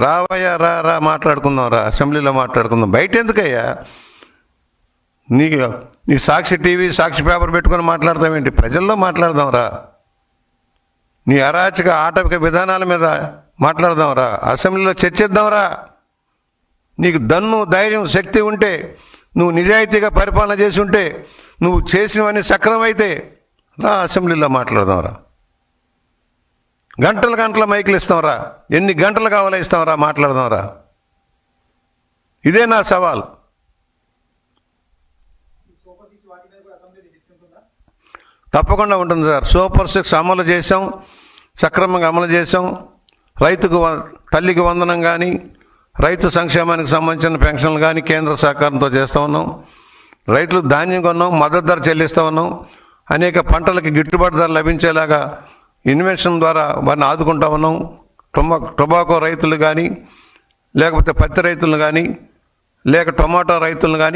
రావయ్యా రా రా మాట్లాడుకుందాం రా అసెంబ్లీలో మాట్లాడుకుందాం. బయట ఎందుకయ్యా నీకు నీ సాక్షి టీవీ సాక్షి పేపర్ పెట్టుకొని మాట్లాడతామేంటి ప్రజల్లో మాట్లాడదాం రా. నీ అరాచక ఆటవిక విధానాల మీద మాట్లాడదాం రా. అసెంబ్లీలో చర్చిద్దాం రా. నీకు దన్ను ధైర్యం శక్తి ఉంటే నువ్వు నిజాయితీగా పరిపాలన చేసి ఉంటే నువ్వు చేసినవన్నీ సక్రమైతే రా అసెంబ్లీలో మాట్లాడదాం రా. గంటల గంటల మైకులు ఇస్తాంరా. ఎన్ని గంటలు కావాలో ఇస్తాంరా మాట్లాడదాంరా. ఇదే నా సవాల్. తప్పకుండా ఉంటుంది సార్. సూపర్ సిక్స్ అమలు చేసాం సక్రమంగా అమలు చేసాం రైతుకు వ- తల్లికి వందనం కానీ రైతు సంక్షేమానికి సంబంధించిన పెన్షన్లు కానీ కేంద్ర సహకారంతో చేస్తూ ఉన్నాం. రైతులు ధాన్యం కొన్నాం మద్దతు ధర చెల్లిస్తూ ఉన్నాం. అనేక పంటలకి గిట్టుబాటు ధర లభించేలాగా ఇన్వెన్షన్ ద్వారా వారిని ఆదుకుంటా ఉన్నాం. టొమా టొబాకో రైతులు కానీ లేకపోతే పత్తి రైతులను కానీ లేక టొమాటో రైతులను కానీ